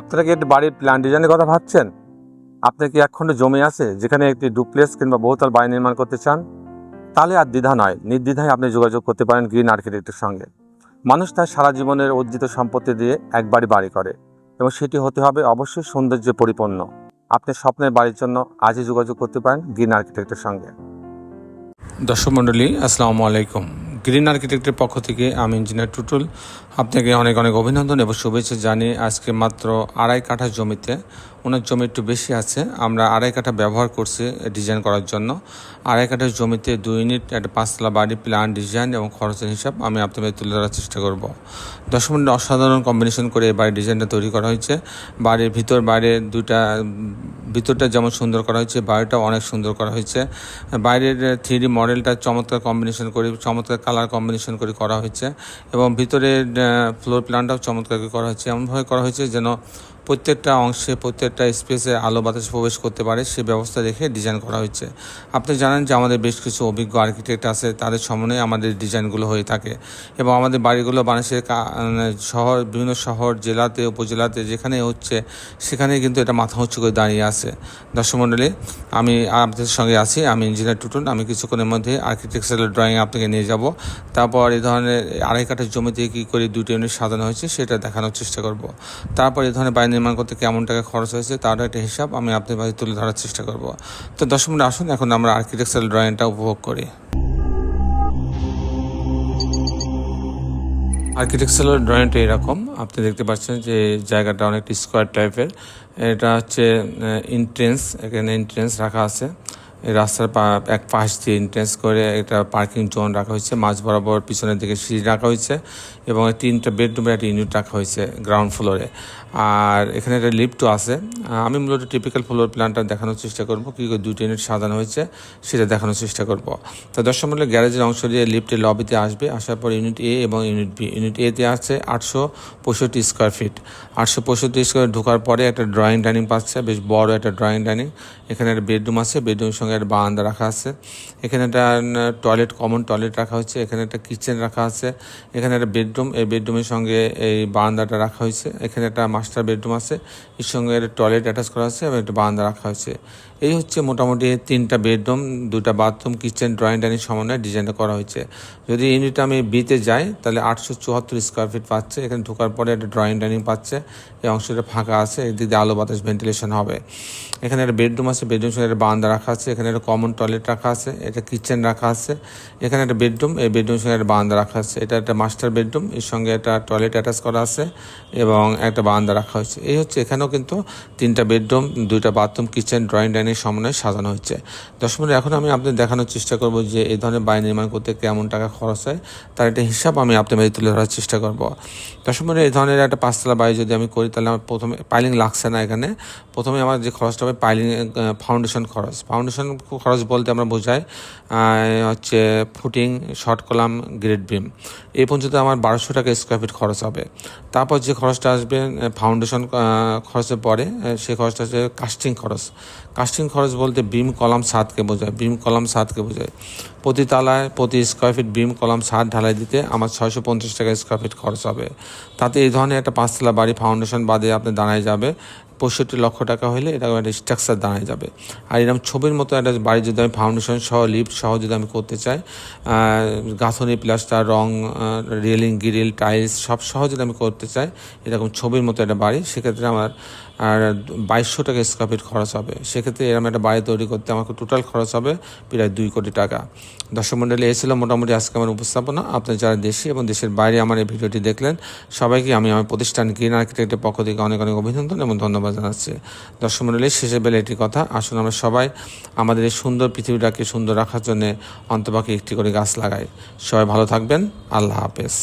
আপনারা কি একটি বাড়ির প্ল্যান ডিজাইনের কথা ভাবছেন? আপনার কি একখণ্ড জমি আছে যেখানে একটি ডুপ্লেক্স কিংবা বহুতল বাড়ি নির্মাণ করতে চান? তাহলে আর দ্বিধা নয়, নির্দ্বিধায় আপনি যোগাযোগ করতে পারেন গ্রিন আর্কিটেক্টের সঙ্গে। মানুষ তার সারা জীবনের অর্জিত সম্পত্তি দিয়ে একবারই বাড়ি করে, এবং সেটি হতে হবে অবশ্যই সৌন্দর্যে পরিপূর্ণ। আপনি স্বপ্নের বাড়ির জন্য আজই যোগাযোগ করতে পারেন গ্রিন আর্কিটেক্টের সঙ্গে। দর্শক মণ্ডলী, আসসালামু আলাইকুম। গ্রিন আর্কিটেক্টের পক্ষ থেকে আমি ইঞ্জিনিয়ার টুটুল। আপনাকে অনেক অনেক অভিনন্দন এবং শুভেচ্ছা জানিয়ে আজকে মাত্র আড়াই কাঠা জমিতে ওনার জমি একটু বেশি আছে। আমরা আড়াই কাঠা ব্যবহার করছি ডিজাইন করার জন্য। আড়াই কাঠার জমিতে দুই ইউনিট, একটা পাঁচতলা বাড়ি প্ল্যান ডিজাইন এবং খরচের হিসাব আমি আপনাদের তুলে ধরার চেষ্টা করব। দশ মিনিট অসাধারণ কম্বিনেশন করে এই বাড়ির ডিজাইনটা তৈরি করা হয়েছে। বাড়ির ভিতর, বাইরে দুইটা, ভিতরটা যেমন সুন্দর করা হয়েছে, বাড়িটাও অনেক সুন্দর করা হয়েছে। বাইরের থ্রি মডেলটা চমৎকার কম্বিনেশন করে, চমৎকার কালার কম্বিনেশন করে করা হয়েছে এবং ভিতরের ফ্লোর প্ল্যানটাও চমৎকার করা হয়েছে। এমনভাবে করা হয়েছে যেন প্রত্যেকটা অংশে, প্রত্যেকটা স্পেসে আলো বাতাস প্রবেশ করতে পারে, সে ব্যবস্থা রেখে ডিজাইন করা হয়েছে। আপনি জানেন যে আমাদের বেশ কিছু অভিজ্ঞ আর্কিটেক্ট আছে, তাদের সমন্বয়ে আমাদের ডিজাইনগুলো হয়ে থাকে। এবং আমাদের বাড়িগুলো বাংলাদেশের কা- মানে শহর, বিভিন্ন শহর, জেলাতে, উপজেলাতে যেখানে হচ্ছে সেখানে কিন্তু এটা মাথা উঁচু করে দাঁড়িয়ে আছে। দর্শক মণ্ডলী আমি আপনাদের সঙ্গে আছি, আমি ইঞ্জিনিয়ার টুটুন আমি কিছুক্ষণের মধ্যে আর্কিটেকচারাল ড্রয়িং আপনাকে নিয়ে যাব। তারপর এই ধরনের আড়াই কাঠার জমিতে কী করে দুটি ইউনিট সাজানো হয়েছে, সেটা দেখানোর চেষ্টা করব। তারপর এই ধরনের বাড়ি নির্মাণ করতে কেমন টাকা খরচ হয়েছে তার একটা হিসাব আমি আপনার মাঝে তুলে ধরার চেষ্টা করব। তো দশ মিনিট আসুন, এখন আমরা আর্কিটেকচারাল ড্রয়িংটা উপভোগ করি। আর্কিটেকচারাল ড্রয়িংটা এরকম, আপনি দেখতে পাচ্ছেন যে জায়গাটা অনেকটা স্কোয়ার টাইপের এটা হচ্ছে এন্ট্রেন্স এখানে এন্ট্রেন্স রাখা আছে। রাস্তার এক পাশ দিয়ে এন্ট্রেন্স করে একটা পার্কিং জোন রাখা হয়েছে, মাঝ বরাবর পিছনের দিকে সিঁড়ি রাখা হয়েছে এবং তিনটা বেডরুমের একটা ইউনিট রাখা হয়েছে গ্রাউন্ড ফ্লোরে আর এখানে একটা লিফটও আছে। আমি মূলত টিপিক্যাল ফ্লোর প্ল্যানটা দেখানোর চেষ্টা করব, কী করে দুটি ইউনিট সাজানো হয়েছে সেটা দেখানোর চেষ্টা করব। তো দর্শক মূল্য গ্যারেজের অংশ দিয়ে লিফটের লবিতে আসবে, আসার পর ইউনিট এ এবং ইউনিট বি ইউনিট এতে আছে আটশো পঁয়ষট্টি স্কোয়ার ফিট আটশো পঁয়ষট্টি স্কোয়ার ঢোকার পরে একটা ড্রয়িং ডাইনিং পাচ্ছে, বেশ বড় একটা ড্রয়িং ডাইনিং এখানে একটা বেডরুম আছে বেডরুমের সঙ্গে একটা বারান্দা রাখা আছে। এখানে একটা টয়লেট কমন টয়লেট রাখা হয়েছে। এখানে একটা কিচেন রাখা আছে। এখানে একটা বেডরুম এই বেডরুমের সঙ্গে এই বারান্দাটা রাখা হয়েছে। এখানে একটা মাস্টার বেডরুম আছে। এর সঙ্গে টয়লেট অ্যাটাচ করা আছে এবং একটা বারান্দা রাখা হয়েছে। এই হচ্ছে মোটামুটি তিনটা বেডরুম, দুটা বাথরুম, কিচেন, ড্রয়িং ডাইনিং সমন্বয়ে ডিজাইনটা করা হয়েছে। যদি ইউনিট আমি বিতে যাই, তাহলে আটশো চুয়াত্তর স্কোয়ার ফিট পাচ্ছে। এখানে ঢোকার পরে একটা ড্রয়িং ডাইনিং পাচ্ছে। এই অংশটা ফাঁকা আছে এদিক দিয়ে আলো বাতাস ভেন্টিলেশন হবে। এখানে একটা বেডরুম আছে, বেডরুম সঙ্গে একটা বারান্দা রাখা আছে। এখানে একটা কমন টয়লেট রাখা আছে, এটা কিচেন রাখা আছে। এখানে একটা বেডরুম, এই বেডরুম সঙ্গে একটা বারান্দা রাখা আছে। এটা একটা মাস্টার বেডরুম, এর সঙ্গে একটা টয়লেট অ্যাটাচ করা আছে এবং একটা বারান্দা রাখা হয়েছে। এই হচ্ছে এখানেও কিন্তু তিনটা বেডরুম, দুইটা বাথরুম কিচেন ড্রয়িং ডাইনিং সমন্বয়ে সাজানো হচ্ছে দশ মিনিট এখন আমি আপনাদের দেখানোর চেষ্টা করব যে এই ধরনের বাড়ি নির্মাণ করতে কেমন টাকা খরচ হয়, তার একটা হিসাব আমি আপনাদের তুলে ধরার চেষ্টা করব। দশ মিনিট এই ধরনের একটা পাঁচতলা বাড়ি যদি আমি করি, তাহলে আমার প্রথমে পাইলিং লাগছে না এখানে। প্রথমে আমার যে খরচটা হবে পাইলিং ফাউন্ডেশন খরচ। ফাউন্ডেশন খরচ বলতে আমরা বোঝাই হচ্ছে footing short column grade beam এই পর্যন্ত আমার বারোশো টাকা স্কোয়ার ফিট খরচ হবে। তারপর যে খরচটা আসবে ফাউন্ডেশন খরচের পরে সেই খরচটা হচ্ছে কাস্টিং খরচ। কাস্টিং খরচ বলতে বিম কলাম সাতকে বোঝায়। বিম কলাম সাতকে বোঝায়। প্রতি তালায় প্রতি স্কোয়ার ফিট বিম কলাম, সাত ঢালাই দিতে আমার ছয়শো পঞ্চাশ টাকা স্কোয়ার ফিট খরচ হবে। তাতে এই ধরনের একটা পাঁচতলা বাড়ি ফাউন্ডেশন বাদে আপনি দাঁড়ায় যাবে। পঁয়ষট্টি লক্ষ টাকা হলে এটা একটা স্ট্রাকচার দাঁড়ায় যাবে। আর এরকম ছবির মতো একটা বাড়ি যদি আমি ফাউন্ডেশন সহ লিফট সহ যদি আমি করতে চাই গাঁথনি প্লাস্টার রং রেলিং গ্রিল টাইলস সব সহ যদি আমি করতে চাই, এরকম ছবির মতো একটা বাড়ি, সেক্ষেত্রে আমার, আর বাইশশো টাকা স্কোয়ার ফিট খরচ হবে। সেক্ষেত্রে এরকম একটা বাড়ি তৈরি করতে আমাকে টোটাল খরচ হবে প্রায় দুই কোটি টাকা। দর্শক মন্ডলী এই ছিল মোটামুটি আজকে আমার উপস্থাপনা। আপনার যারা দেশে এবং দেশের বাইরে আমার এই ভিডিওটি দেখলেন, সবাইকে আমি আমার প্রতিষ্ঠান গ্রিন আর্কিটেক্টের পক্ষ থেকে অনেক অনেক অভিনন্দন এবং ধন্যবাদ জানাচ্ছি। দর্শক মন্ডলী শেষে বেলে একটি কথা, আসুন আমরা সবাই আমাদের এই সুন্দর পৃথিবীটাকে সুন্দর রাখার জন্য অন্তপাকে একটি করে গাছ লাগাই। সবাই ভালো থাকবেন, আল্লাহ হাফেজ।